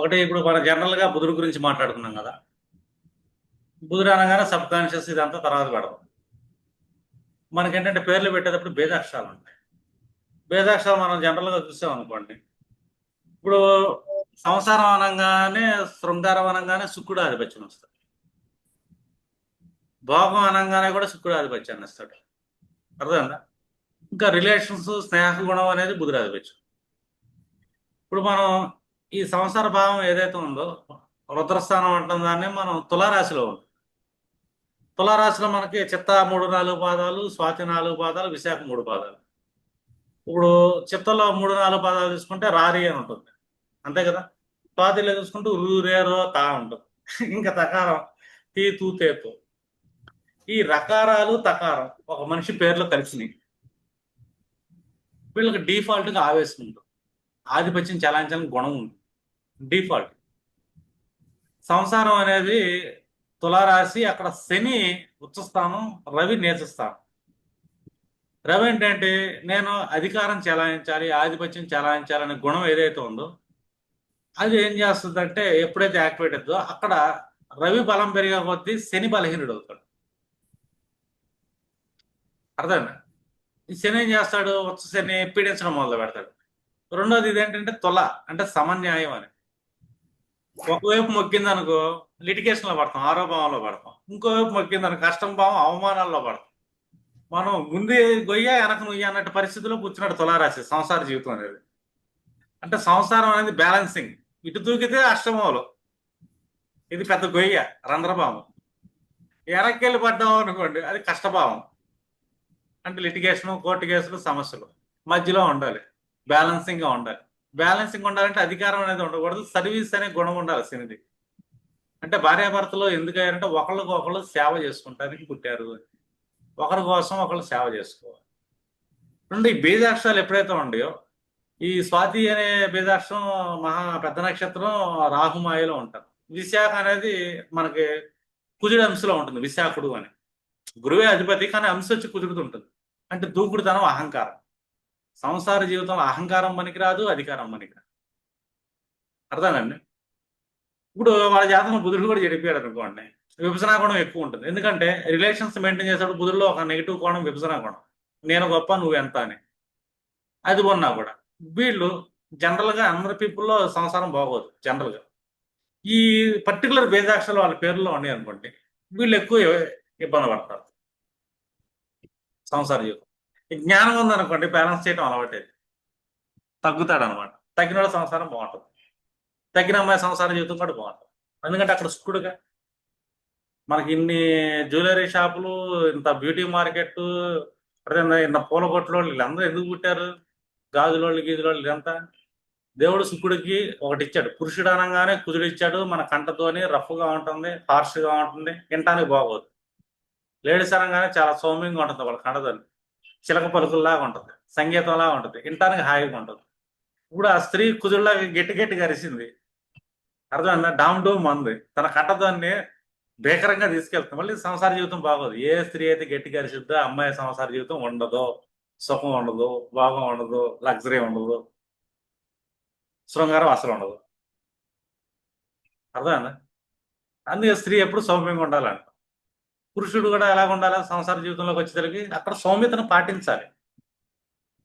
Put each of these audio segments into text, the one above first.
ఒకటి ఇప్పుడు మన జనరల్గా బుధుడు గురించి మాట్లాడుకున్నాం కదా. బుధుడు అనగానే సబ్ కాన్షియస్ ఇదంతా తర్వాత పెడదాం మనకేంటంటే పేర్లు పెట్టేటప్పుడు భేదాక్షరాలు ఉంటాయి. భేదాక్షరాలు మనం జనరల్గా చూసాం అనుకోండి. ఇప్పుడు సంసారం అనగానే శృంగారం అనగానే శుక్రుడు ఆధిపత్యం వస్తాడు. భోగం అనగానే కూడా శుక్రుడు ఆధిపత్యాన్ని ఇస్తాడు. అర్థమైందా? ఇంకా రిలేషన్స్ స్నేహ గుణం అనేది బుధుడు ఆధిపత్యం ఇప్పుడు మనం ఈ సంసార భావం ఏదైతే ఉందో రుద్రస్థానం అంటున్న దాన్ని మనం తులారాశిలో ఉంది తులారాశిలో మనకి చిత్త మూడు నాలుగు పాదాలు స్వాతి నాలుగు పాదాలు విశాఖ మూడు పాదాలు. ఇప్పుడు చిత్తలో మూడు నాలుగు పాదాలు తీసుకుంటే రారి అని ఉంటుంది. అంతే కదా? స్వాతిలో చూసుకుంటే రేరో తా ఉంటుంది. ఇంకా తకారం తీ తూ తేతు ఈ రకారాలు తకారం ఒక మనిషి పేర్లో కలిసినాయి. వీళ్ళకి డిఫాల్ట్గా ఆవేశం ఉంటుంది. ఆధిపత్యం చలాంచలం గుణం ఉంది డిఫాల్ట్. సంసారం అనేది తులారాశి అక్కడ శని ఉచ్చస్థానం రవి నేచస్థానం రవి ఏంటంటే నేను అధికారం చెలాయించాలి ఆధిపత్యం చెలాయించాలనే గుణం ఏదైతే ఉందో అది ఏం చేస్తుందంటే ఎప్పుడైతే యాక్టివేట్ అవుతుందో అక్కడ రవి బలం పెరిగే కొద్దీ శని బలహీనుడు అవుతాడు. అర్థమైందా? ఈ శని ఏం చేస్తాడు? ఉచ్చ శని పీడించడం మొదలు పెడతాడు రెండోది ఇదేంటంటే తుల అంటే సమన్యాయం అని. ఒకవైపు మొక్కింది అనుకో లిటికేషన్లో పడతాం ఆరోపణలో పడతాం. ఇంకోవైపు మొక్కింది అనుకో కష్టం భావం అవమానాల్లో పడతాం. మనం ముందే గొయ్య వెనక నుయ్య అన్నట్టు పరిస్థితిలో కూర్చున్నాడు తులారాశి సంసార జీవితం అనేది. అంటే సంసారం అనేది బ్యాలెన్సింగ్ ఇటు దూకితే అష్టమంలో ఇది పెద్ద గొయ్య రంధ్రభావం. వెనక్కి పడ్డాం అనుకోండి అది కష్టభావం. అంటే లిటిగేషన్ కోర్టు కేసులు సమస్యలు. మధ్యలో ఉండాలి. బ్యాలెన్సింగ్గా ఉండాలి. బ్యాలెన్సింగ్ ఉండాలంటే అధికారం అనేది ఉండకూడదు సర్వీస్ అనే గుణం ఉండాల్సింది అంటే భార్యాభర్తలు ఎందుకయ్యారంటే ఒకళ్ళకి ఒకళ్ళు సేవ చేసుకుంటానికి పుట్టారు. ఒకరి కోసం ఒకళ్ళు సేవ చేసుకోవాలి. రెండు ఈ బీజాక్షరాలు ఎప్పుడైతే ఉండయో ఈ స్వాతి అనే బీజాక్షరం మహా పెద్ద నక్షత్రం రాహుమాయలో ఉంటారు విశాఖ అనేది మనకి కుజుడు అంశలో ఉంటుంది విశాఖుడు అని. గురువే అధిపతి కానీ అంశ వచ్చి కుదురుతుంటుంది. అంటే దూకుడుతనం అహంకారం. సంసార జీవితంలో అహంకారం పనికిరాదు అధికారం పనికిరాదు. అర్థానండి ఇప్పుడు వాళ్ళ జాతకం బుధుడు కూడా చెడిపోయాడు అనుకోండి విభజన కోణం ఎక్కువ ఉంటుంది. ఎందుకంటే రిలేషన్స్ మెయింటైన్ చేసేటప్పుడు బుధుడులో ఒక నెగిటివ్ కోణం విభజన కోణం. నేను గొప్ప నువ్వు ఎంత అని. అది ఉన్నా కూడా వీళ్ళు జనరల్గా అందరి పీపుల్లో సంసారం బాగోదు జనరల్గా. ఈ పర్టికులర్ బేజాక్షరాలు వాళ్ళ పేర్లో ఉన్నాయి అనుకోండి వీళ్ళు ఎక్కువ ఇబ్బంది పడతారు. సంసార జీవితం. జ్ఞానం ఉందనుకోండి బ్యాలెన్స్ చేయడం అలవాటేది. తగ్గుతాడు అనమాట తగ్గిన సంసారం బాగుంటుంది. తగ్గిన అమ్మాయి సంసారం జీవితం కూడా బాగుంటుంది. ఎందుకంటే అక్కడ సుక్కుడుగా మనకి ఇన్ని జ్యువెలరీ షాపులు ఇంత బ్యూటీ మార్కెట్ ఇంత పూల కొట్లు వీళ్ళందరూ ఎందుకు పుట్టారు? గాజులోళ్ళు గీజులోళ్ళు ఇదంతా. దేవుడు శుకుడికి ఒకటి ఇచ్చాడు. పురుషుడు అనగానే కుదుడు ఇచ్చాడు. మన కంటతోని రఫ్గా ఉంటుంది హార్ష్గా ఉంటుంది వినటానికి బాగోదు. లేడీస్ అనగానే చాలా సౌమ్యంగా ఉంటుంది వాళ్ళ కంటతోని. చిలక పలుకుల్లాగా ఉంటుంది సంగీతంలాగా ఉంటుంది వినటానికి హాయిగా ఉంటుంది. ఇప్పుడు ఆ స్త్రీ కుదురులాగా గట్టి గట్టిగా అరిసింది. అర్థమైందా? డామ్ డూమ్ అంది. తన కట్టదాన్ని భీకరంగా తీసుకెళ్తుంది. మళ్ళీ సంసార జీవితం బాగోదు. ఏ స్త్రీ అయితే గట్టిగా అరిసిద్దో అమ్మాయి సంసార జీవితం ఉండదు. సుఖం ఉండదు భోగం ఉండదు లగ్జరీ ఉండదు శృంగారం అసలు ఉండదు. అర్థమైందా? అందుకే స్త్రీ ఎప్పుడు సౌమ్యంగా ఉండాలంట. పురుషుడు కూడా ఎలాగ ఉండాలి సంసార జీవితంలోకి వచ్చేసరికి అక్కడ సౌమ్యతను పాటించాలి.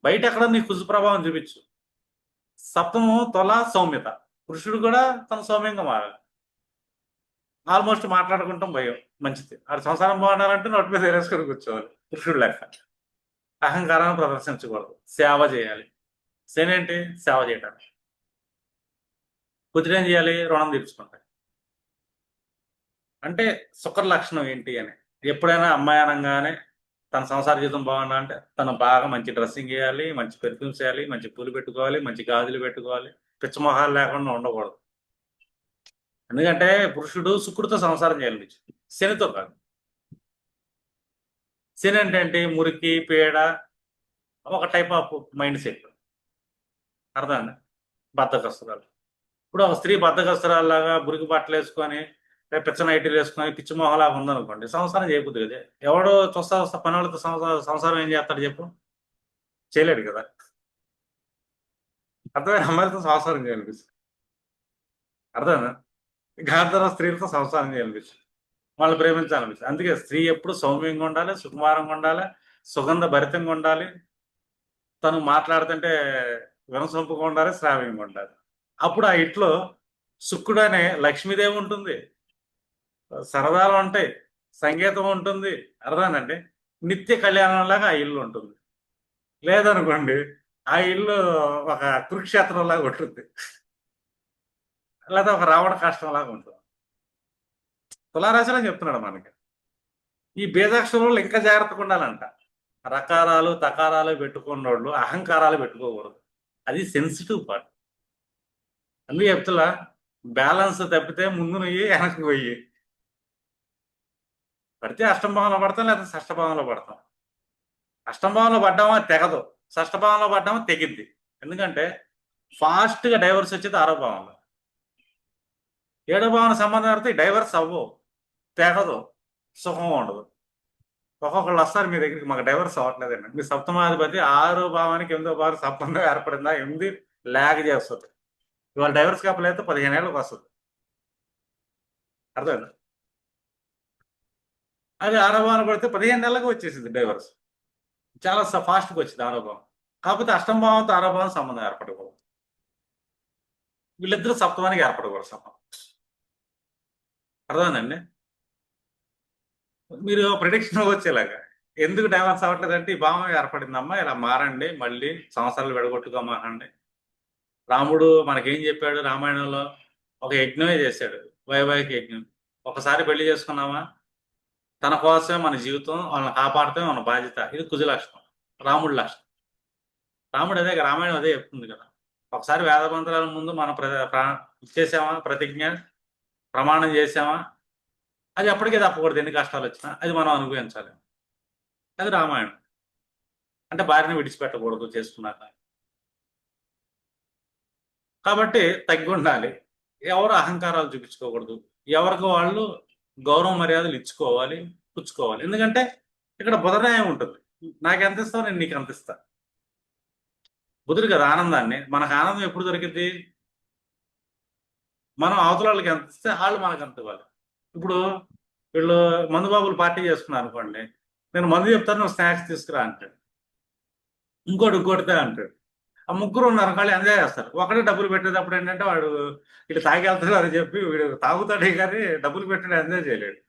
బయట ఎక్కడ నీ కుజు ప్రభావం చూపించు. సప్తము తొల సౌమ్యత. పురుషుడు కూడా తన సౌమ్యంగా మారాలి. ఆల్మోస్ట్ మాట్లాడుకుంటాం భయం మంచిది. ఆడు సంసారం బాగుండాలంటే నోటి మీద వేరేసుకొని కూర్చోవాలి. పురుషుడు లెక్క. అహంకారాన్ని ప్రదర్శించకూడదు. సేవ చేయాలి. శని అంటే సేవ చేయడానికి కుదిరేం చేయాలి? రుణం తీర్చుకుంటాయి అంటే శుక్ర లక్షణం ఏంటి అని. ఎప్పుడైనా అమ్మాయి అనగానే తన సంసార జీవితం బాగుండాలంటే తను బాగా మంచి డ్రెస్సింగ్ చేయాలి మంచి పెర్ఫ్యూమ్స్ చేయాలి మంచి పూలు పెట్టుకోవాలి మంచి గాజులు పెట్టుకోవాలి. పిచ్చమొహాలు లేకుండా ఉండకూడదు. ఎందుకంటే పురుషుడు శుక్రుడితో సంసారం చేయాలి శనితో కాదు. శని అంటే ఏంటి? మురికి పేడ ఒక టైప్ ఆఫ్ మైండ్ సెట్ అర్థం బద్దకస్తురాలు ఇప్పుడు ఒక స్త్రీ బద్దకస్తురాలాగా మురికి బట్టలు వేసుకొని పిచ్చ నైటీలు వేసుకుని పిచ్చి మొహలాగా ఉందనుకోండి సంసారం చేయకూడదు కదా. ఎవడో చూస్తా వస్తా పని వాళ్ళతో సంసారం సంసారం ఏం చేస్తాడు చెప్పు? చేయలేడు కదా. అర్థమైన అమ్మాయిలతో సంసారం చేయాలనిపిస్తుంది. అర్థం గాంధర స్త్రీలతో సంసారం చేయాలనిపిస్తుంది. వాళ్ళు ప్రేమించాలనిపిస్తుంది. అందుకే స్త్రీ ఎప్పుడు సౌమ్యంగా ఉండాలి సుకుమారంగా ఉండాలి సుగంధ భరితంగా ఉండాలి. తను మాట్లాడుతుంటే వినసొంపుగా ఉండాలి శ్రావ్యంగా ఉండాలి. అప్పుడు ఆ ఇంట్లో శుక్కుడు అనే లక్ష్మీదేవి ఉంటుంది. సరదాలు ఉంటాయి సంగీతం ఉంటుంది అర్థానండి నిత్య కళ్యాణంలాగా ఆ ఇల్లు ఉంటుంది. లేదనుకోండి ఆ ఇల్లు ఒక కురుక్షేత్రంలాగా ఉంటుంది. లేదా ఒక రావణ కష్టం లాగా ఉంటుంది. తులారాశిలో చెప్తున్నాడు మనకి. ఈ బీజాక్షరంలో ఇంకా జాగ్రత్తగా ఉండాలంట. రకారాలు తకారాలు పెట్టుకున్నోళ్ళు అహంకారాలు పెట్టుకోకూడదు. అది సెన్సిటివ్ పార్ట్. అందుకే చెప్తున్నా బ్యాలెన్స్ తప్పితే ముందు నువ్వు వెనక్కి పోయి పడితే అష్టంభావంలో పడతాం లేదా షష్టభావంలో పడతాం. అష్టంభావంలో పడ్డామా తెగదు. షష్టభావంలో పడ్డామా తెగిద్ది ఎందుకంటే ఫాస్ట్గా డైవర్స్ వచ్చేది ఆరో భావంలో. ఏడో భావన సంబంధం పడితే డైవర్స్ అవ్వవు. తెగదు. సుఖం ఉండదు. ఒక్కొక్కళ్ళు వస్తారు మీ దగ్గరికి మాకు డైవర్స్ అవ్వట్లేదండి మీ సప్తమాధిపతి ఆరో భావానికి ఎనిమిదో భావం సంబంధం ఏర్పడిందా ఎనిమిది ల్యాగ్ చేస్తుంది. ఇవాళ డైవర్స్ కాపలేదు పదిహేను ఏళ్ళకి వస్తుంది. అర్థమైందా? అది ఆరో పడితే పదిహేను నెలలకు వచ్చేసింది డైవర్స్. చాలా ఫాస్ట్గా వచ్చింది ఆరో కాకపోతే అష్టంభావంతో భావంతో సంబంధం ఏర్పడకూడదు. వీళ్ళిద్దరూ సప్తమానికి ఏర్పడకూడదు సంబంధం. అర్థమైందండి? మీరు ప్రిడిక్షన్ వచ్చేలాగా. ఎందుకు డైవర్స్ అవ్వట్లేదంటే ఈ భావం ఏర్పడిందమ్మా ఇలా మారండి మళ్ళీ సంవత్సరాలు విడగొట్టుకోమాకండి రాముడు మనకేం చెప్పాడు? రామాయణంలో ఒక యజ్ఞమే చేశాడు. వైవాహిక యజ్ఞం. ఒకసారి పెళ్ళి చేసుకున్నామా? తన కోసమే మన జీవితం వాళ్ళని కాపాడటమే మన బాధ్యత. ఇది కుజ లక్షణం రాముడి లక్షణం. రాముడు అదే రామాయణం అదే చెప్తుంది కదా. ఒకసారి వేద మంత్రాల ముందు మనం ప్ర ఇచ్చేసామా ప్రతిజ్ఞ ప్రమాణం చేసామా? అది అప్పటికే తప్పకూడదు ఎన్ని కష్టాలు వచ్చినా. అది మనం అనుభవించాలి. అది రామాయణం. అంటే భార్యను విడిచిపెట్టకూడదు చేసుకున్నాక. కాబట్టి తగ్గి ఉండాలి ఎవరు అహంకారాలు చూపించుకోకూడదు. ఎవరికి వాళ్ళు గౌరవ మర్యాదలు ఇచ్చుకోవాలి పుచ్చుకోవాలి. ఎందుకంటే ఇక్కడ బుధన్యాయం ఉంటుంది. నాకు ఎంత ఇస్తావు నేను నీకు అంత ఇస్తా. బుధుడు కదా ఆనందాన్ని. మనకు ఆనందం ఎప్పుడు దొరికింది మనం అవతల వాళ్ళకి ఎంత ఇస్తే వాళ్ళు మనకు అంత ఇవ్వాలి. ఇప్పుడు వీళ్ళు మందు బాబులు పార్టీ చేసుకున్నారు అనుకోండి. నేను మందు చెప్తాను నువ్వు స్నాక్స్ తీసుకురా అంటాడు. ఇంకోటి ఇంకోటితే అంటాడు. ఆ ముగ్గురు ఉన్నారు వాళ్ళు ఎంజాయ్ చేస్తారు. ఒకటే డబ్బులు పెట్టేటప్పుడు ఏంటంటే వాడు ఇటు తాగేళ్తాడు అని చెప్పి వీడు తాగుతాడే కానీ డబ్బులు పెట్టడం ఎంజాయ్ చేయలేడు.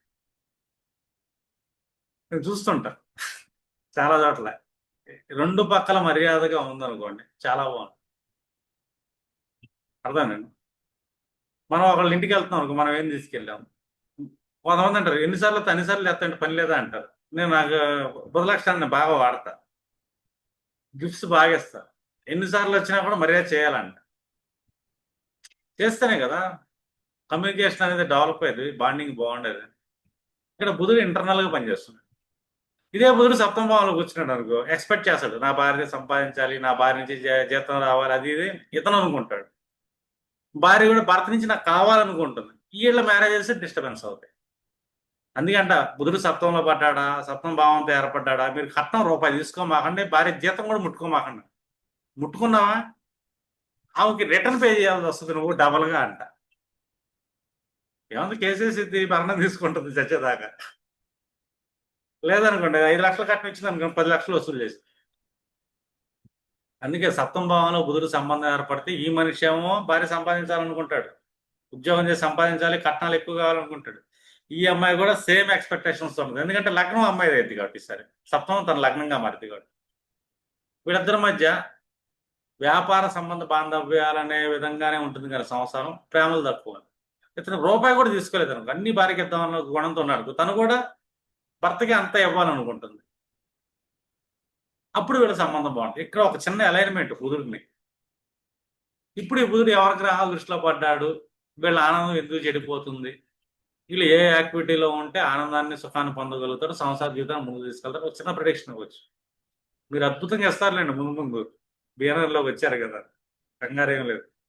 నేను చూస్తుంటా. చాలా చోట్ల. రెండు పక్కల మర్యాదగా ఉందనుకోండి చాలా బాగుంది అర్థమేనండి మనం ఒకళ్ళ ఇంటికి వెళ్తున్నాం అనుకో మనం ఏం తీసుకెళ్ళాం? కొంతమంది అంటారు ఎన్నిసార్లు వస్తే అన్నిసార్లు చేస్తా పని లేదా? అంటారు. నేను నాకు బుధలక్షణాన్ని బాగా వాడతా. గిఫ్ట్స్ బాగా ఇస్తాను ఎన్నిసార్లు వచ్చినా కూడా మర్యాద చేయాలంట. చేస్తేనే కదా. కమ్యూనికేషన్ అనేది డెవలప్ అయ్యేది బాండింగ్ బాగుండేది. ఇక్కడ బుధుడు ఇంటర్నల్గా ఇదే బుధుడు సప్తమ భావంలో కూర్చున్నాడు అనుకో ఎక్స్పెక్ట్ చేస్తాడు. నా భార్య సంపాదించాలి నా భార్య నుంచి జీతం రావాలి అది ఇది ఇతను అనుకుంటాడు. భార్య కూడా భర్త నుంచి నాకు కావాలనుకుంటుంది. వీళ్ళ మ్యారేజెస్ డిస్టర్బెన్స్ అవుతాయి. అందుకంట బుధుడు సప్తంలో పడ్డాడా సప్తం భావంతో ఏర్పడ్డాడా మీరు కట్నం రూపాయి తీసుకోమాకండి భార్య జీతం కూడా ముట్టుకోమాకండి. ముట్టుకున్నావా? ఆమెకి రిటర్న్ పే చేయాల్సి వస్తుంది నువ్వు డబల్గా అంట. ఏముంది కేసీసీ భరణం తీసుకుంటుంది చచ్చేదాకా. లేదనుకోండి ఐదు లక్షలు కట్టిన ఇచ్చింది అనుకోండి పది లక్షలు వసూలు చేసి. అందుకే సప్తం భావంలో బుధుడు సంబంధం ఏర్పడితే ఈ మనిషి ఏమో భార్య సంపాదించాలనుకుంటాడు. ఉద్యోగం చేసి సంపాదించాలి కట్నాలు ఎక్కువ కావాలనుకుంటాడు. ఈ అమ్మాయి కూడా సేమ్ ఎక్స్పెక్టేషన్స్ ఉంటుంది ఎందుకంటే లగ్నం అమ్మాయి అయింది కాబట్టి సరే సప్తం తన లగ్నంగా మారింది కాబట్టి. వీళ్ళిద్దరి మధ్య వ్యాపార సంబంధ బాంధవ్యాలనే విధంగానే ఉంటుంది కదా సంవత్సరం. ప్రేమలు తక్కువ. ఇతను రూపాయి కూడా తీసుకోలేదు అనుకో. అన్ని భార్యకి ఇద్దామన్న గుణంతో ఉన్నాడు. తను కూడా భర్తకి అంత ఇవ్వాలనుకుంటుంది. అప్పుడు వీళ్ళ సంబంధం బాగుంటుంది. ఇక్కడ ఒక చిన్న అలైన్మెంట్ కుదురుని ఇప్పుడు ఈ కుదురు ఎవరి గ్రహాలు దృష్టిలో పడ్డాడు? వీళ్ళ ఆనందం ఎందుకు చెడిపోతుంది? వీళ్ళు ఏ యాక్టివిటీలో ఉంటే ఆనందాన్ని సుఖాన్ని పొందగలుగుతారు సంసార జీవితాన్ని ముందు తీసుకెళ్తారు ఒక చిన్న ప్రొడిక్షన్ ఇవ్వచ్చు. మీరు అద్భుతంగా ఇస్తారులేండి ముందు ముందు. బీఆర్ఆర్లోకి వచ్చారు కదా. కంగారేం లేదు.